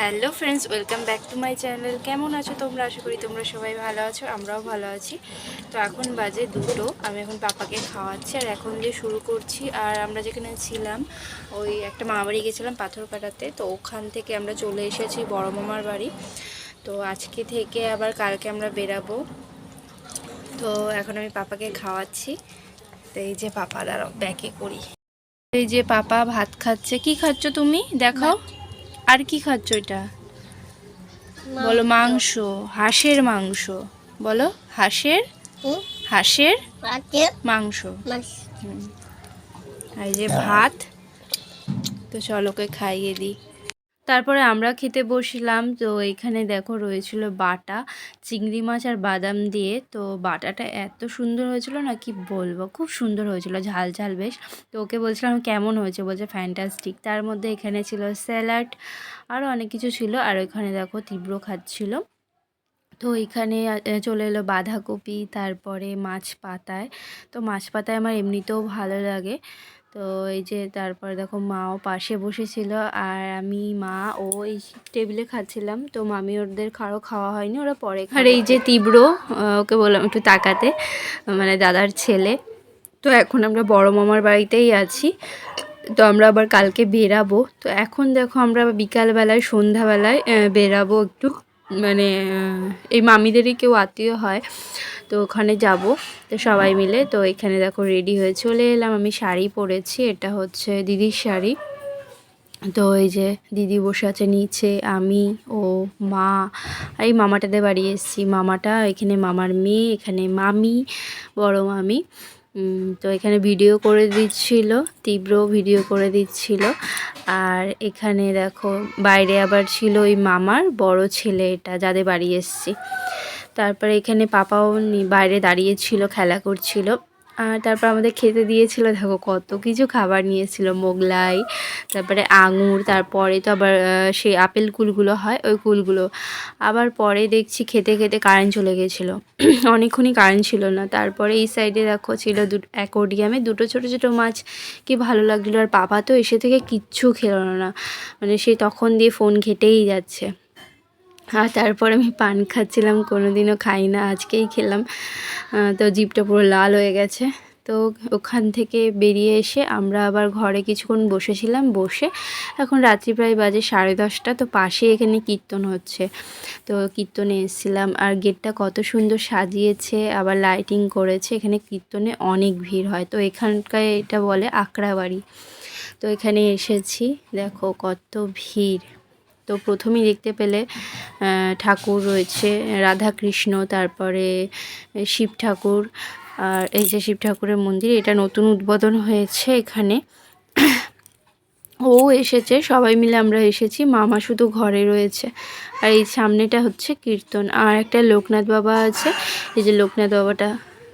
Hello friends, welcome back to my channel. কেমন আছো তোমরা? আশা করি তোমরা সবাই ভালো আছো, আমরাও ভালো আছি। তো এখন বাজে দুটো, আমি এখন পাপাকে খাওয়াচ্ছি, আর এখন দিয়ে শুরু করছি, আর আমরা যেখানে ছিলাম, ওই একটা মামাবাড়ি গেছিলাম পাথর কাটাতে তো ওখান থেকে আমরা চলে এসেছি বড় মামার বাড়ি। তো আজকে থেকে আবার কালকে আমরা বেরাবো। তো এখন আমি পাপাকে খাওয়াচ্ছি, তো এই যে পাপা দাঁড়াও ব্যাকে করি। এই যে পাপা ভাত খাচ্ছে, কি খাচ্ছ তুমি? দেখাও। আর কি খাচ্ছ এটা? বলো মাংস। হাঁসের মাংস। বলো হাঁসের? হাঁসের? মাংস। আর এই যে ভাত। তো চলোকে খাইয়ে দিই। তারপরে আমরা খেতে বসলাম। তো এখানে দেখো রয়েছিল বাটা, চিংড়ি মাছ আর বাদাম দিয়ে। তো বাটাটা এত সুন্দর হয়েছিল না কি বলব? খুব সুন্দর হয়েছিল, ঝাল ঝাল বেশ। তো ওকে বলছিলাম কেমন হয়েছে? বলছে ফ্যান্টাস্টিক তার মধ্যে এখানে ছিল স্যালাড আরও অনেক কিছু ছিল। আর ওইখানে দেখো তীব্র খাচ্ছিল তো এখানে চলে এলো বাঁধাকপি, তারপরে মাছ পাতায়। তো মাছ পাতায় আমার এমনিতেও ভালো লাগে। তো এই যে তারপর দেখো মাও পাশে বসেছিল আর আমি, মা, ও এই টেবিলে খাচ্ছিলাম। তো মামি ওদের কারও খাওয়া হয়নি, ওরা পরে আর এই যে তীব্র ওকে বললাম একটু তাকাতে মানে দাদার ছেলে। তো এখন আমরা বড় মামার বাড়িতেই আছি। তো আমরা আবার কালকে বেরাবো। তো এখন দেখো আমরা বিকালবেলায়, সন্ধ্যাবেলায় বেরাবো একটু। মানে এই মামিদেরই কেউ আত্মীয় হয়, তো ওখানে যাব, তো সবাই মিলে, তো এখানে দেখো রেডি হয়ে চলে এলাম, আমি শাড়ি পরেছি, এটা হচ্ছে দিদির শাড়ি, তো এই যে দিদি বসে আছে নিচে, আমি, ও, মা, এই মামাটাদের বাড়ি এসেছি, মামাটা এখানে মামার মেয়ে, এখানে মামি, বড় মামি তো এখানে ভিডিও করে দিচ্ছিল, তীব্র ভিডিও করে দিচ্ছিল। আর এখানে দেখো, বাইরে আবার ছিল ওই মামার বড় ছেলে এটা, যাদের বাড়ি এসছি। তারপরে এখানে পাপাও বাইরে দাঁড়িয়ে ছিল, খেলা করছিল। আর তারপর আমাদের খেতে দিয়েছিল, দেখো কত কিছু খাবার নিয়েছিল, মোগলাই, তারপরে আঙুর, তারপরে তো আবার সেই আপেল কুলগুলো হয়, ওই কুলগুলো। আবার পরে দেখছি খেতে খেতে কারেন্ট চলে গেছিল। অনেকক্ষণই কারেন্ট ছিল না। তারপরে এই সাইডে দেখো ছিল দুটো অ্যাকোডিয়ামে দুটো ছোটো ছোটো মাছ। কি ভালো লাগছিল আর পাপা তো এসে থেকে কিচ্ছু খেলো না। মানে সে তখন দিয়ে ফোন ঘেটেই যাচ্ছে। আর তারপর আমি পান খাচ্ছিলাম কোনো দিনও খাই না, আজকেই খেলাম। তো জিপটা পুরো লাল হয়ে গেছে। তো ওখান থেকে বেরিয়ে এসে আমরা আবার ঘরে কিছুক্ষণ বসেছিলাম, বসে এখন রাত্রি প্রায় বাজে সাড়ে দশটা, তো পাশে এখানে কীর্তন হচ্ছে। তো কীর্তনে এসেছিলাম আর গেটটা কত সুন্দর সাজিয়েছে, আবার লাইটিং করেছে, এখানে কীর্তনে অনেক ভিড় হয়। তো এখানকার এটা বলে আকড়া বাড়ি তো এখানে এসেছি, দেখো কত ভিড়। তো প্রথমেই দেখতে পেলে ঠাকুর রয়েছে রাধা কৃষ্ণ তারপরে শিব ঠাকুর, আর এই যে শিব ঠাকুরের মন্দির এটা নতুন উদ্বোধন হয়েছে এখানে। ও এসেছে, সবাই মিলে আমরা এসেছি, মামা শুধু ঘরে রয়েছে। আর এই সামনেটা হচ্ছে কীর্তন। আর একটা লোকনাথ বাবা আছে, এই যে লোকনাথ বাবাটা,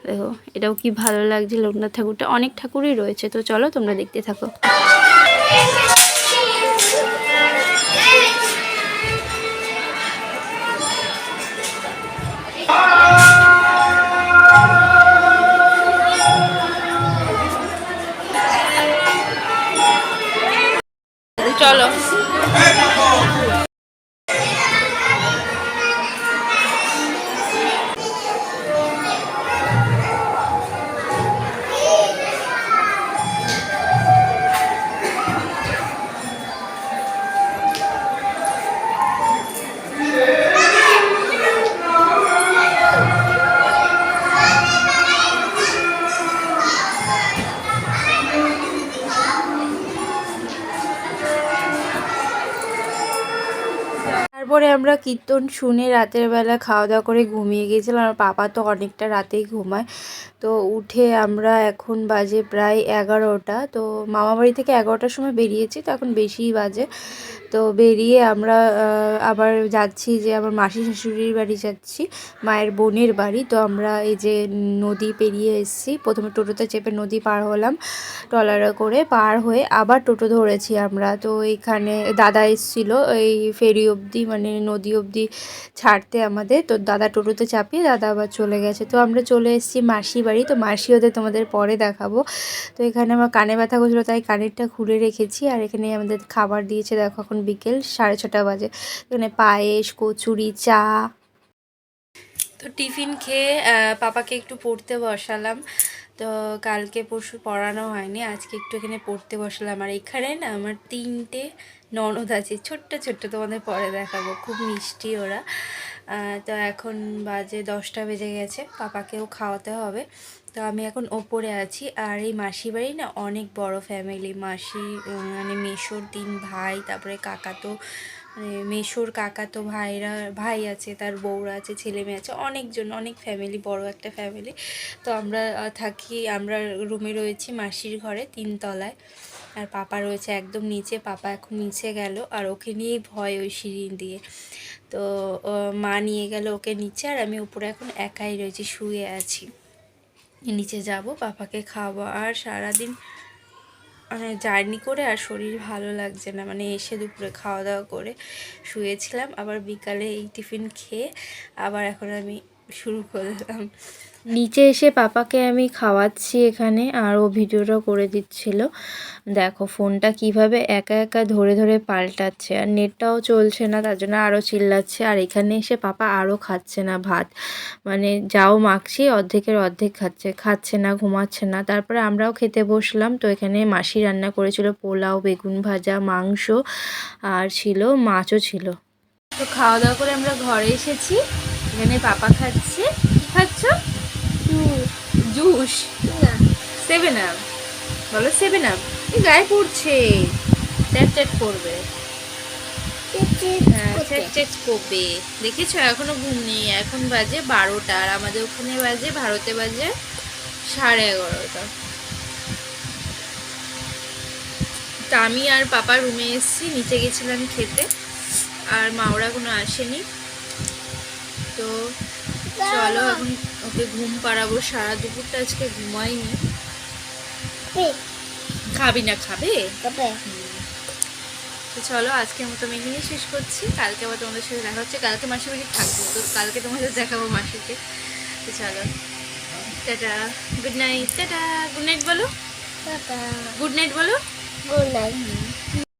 দেখো, এটাও কি ভালো লাগছে, লোকনাথ ঠাকুরটা অনেক ঠাকুরই রয়েছে। তো চলো তোমরা দেখতে থাকো। México. তারপরে আমরা কীর্তন শুনে রাতের বেলা খাওয়া দাওয়া করে ঘুমিয়ে গিয়েছিলাম। আর পাপা তো অনেকটা রাতেই ঘুমায়। তো উঠে আমরা এখন বাজে প্রায় এগারোটা। তো মামা বাড়ি থেকে এগারোটার সময় বেরিয়েছি, তো এখন বেশিই বাজে। তো বেরিয়ে আমরা আবার যাচ্ছি যে আমার মাসি শাশুড়ির বাড়ি যাচ্ছি, মায়ের বোনের বাড়ি। তো আমরা এই যে নদী পেরিয়ে এসেছি, প্রথমে টোটোতে চেপে নদী পার হলাম, ট্রলারে করে পার হয়ে আবার টোটো ধরেছি আমরা। তো এখানে দাদা এসেছিল, এই ফেরি অবধি মানে নদী অবধি ছাড়তে আমাদের। তো দাদা টোটোতে চাপিয়ে দাদা আবার চলে গেছে। তো আমরা চলে এসেছি মাসি বাড়ি। তো মাসি ওদের তোমাদের পরে দেখাবো। তো এখানে আমার কানে ব্যথা করছিল, তাই কানেরটা খুলে রেখেছি। আর এখানে আমাদের খাবার দিয়েছে, দেখো এখন বিকেল সাড়ে ছটা বাজে। এখানে পায়েস, কচুরি, চা। তো টিফিন খেয়ে পাপাকে একটু পড়তে বসালাম। তো কালকে পরশু পড়ানো হয়নি, আজকে একটু এখানে পড়তে বসালাম। আর এখানে না আমার তিনটে ননদ আছে, ছোট্ট ছোট্ট তোমাদের পরে দেখাবো, খুব মিষ্টি ওরা। তো এখন বাজে দশটা বেজে গেছে, পাপাকেও খাওয়াতে হবে। তো আমি এখন ওপরে আছি, আর এই মাসি বাড়ি না অনেক বড় ফ্যামিলি মাসি মানে মেশোর তিন ভাই, তারপরে কাকা তো মানে মেশোর কাকা তো ভাইরা, ভাই আছে, তার বউরা আছে, ছেলে মেয়ে আছে, অনেকজন, অনেক ফ্যামিলি বড় একটা ফ্যামিলি তো আমরা থাকি, আমরা রুমে রয়েছি মাসির ঘরে তিনতলায়। আর পাপা রয়েছে একদম নিচে, পাপা এখন নিচে গেল, আর ওকে নিয়েই ভয় ওই সিঁড়ি দিয়ে। তো মা নিয়ে গেল ওকে নিচে, আর আমি উপরে এখন একাই রয়েছি, শুয়ে আছি। নিচে যাব, পাপাকে খাওয়াবো, আর সারাদিন মানে জার্নি করে আর শরীর ভালো লাগছে না। মানে এসে দুপুরে খাওয়া দাওয়া করে শুয়েছিলাম, আবার বিকালে এই টিফিন খেয়ে আবার এখন আমি শুরু করলাম। নিচে এসে পাপাকে আমি খাওয়াচ্ছি এখানে আর ও ভিডিওটা করে দিচ্ছিল। দেখো ফোনটা কীভাবে একা একা ধরে ধরে পাল্টাচ্ছে আর নেটটাও চলছে না তার জন্য আরও চিল্লাচ্ছে। আর এখানে এসে পাপা আরও খাচ্ছে না ভাত। মানে যাও মাখছি অর্ধেকের অর্ধেক খাচ্ছে খাচ্ছে না ঘুমাচ্ছে না। তারপরে আমরাও খেতে বসলাম। তো এখানে মাসি রান্না করেছিল পোলাও বেগুন ভাজা মাংস আর ছিল মাছও ছিল। তো খাওয়া দাওয়া করে আমরা ঘরে এসেছি। এখানে পাপা খাচ্ছে। কি খাচ্ছ? জুস। সেভেন আপ বলো সেভেন আপ এই গায়ে পড়ছে। চ্যাট চ্যাট করবে। হ্যাঁ করবে। দেখেছ? এখনও ঘুম নেই। এখন বাজে বারোটা। আর আমাদের ওখানে বাজে ভারতে বাজে সাড়ে এগারোটা। তা আমি আর পাপা রুমে এসেছি। নিচে গেছিলাম খেতে। আর মা ওরা এখনও আসেনি। তো চলো এখন ওকে ঘুম পাড়াবো সারা দুপুরটা আজকে ঘুমাইনি। খাবি না খাবে? তো চলো আজকের মতো আমি এখানেই শেষ করছি। কালকে আবার তোমাদের সাথে দেখা হচ্ছে। কালকে মাসির বাড়ি থাকব তো কালকে তোমাদের দেখাবো মাসিকে। তো চলো। Tata. Good night tata. Good night বলো। গুড নাইট বলো। Good night.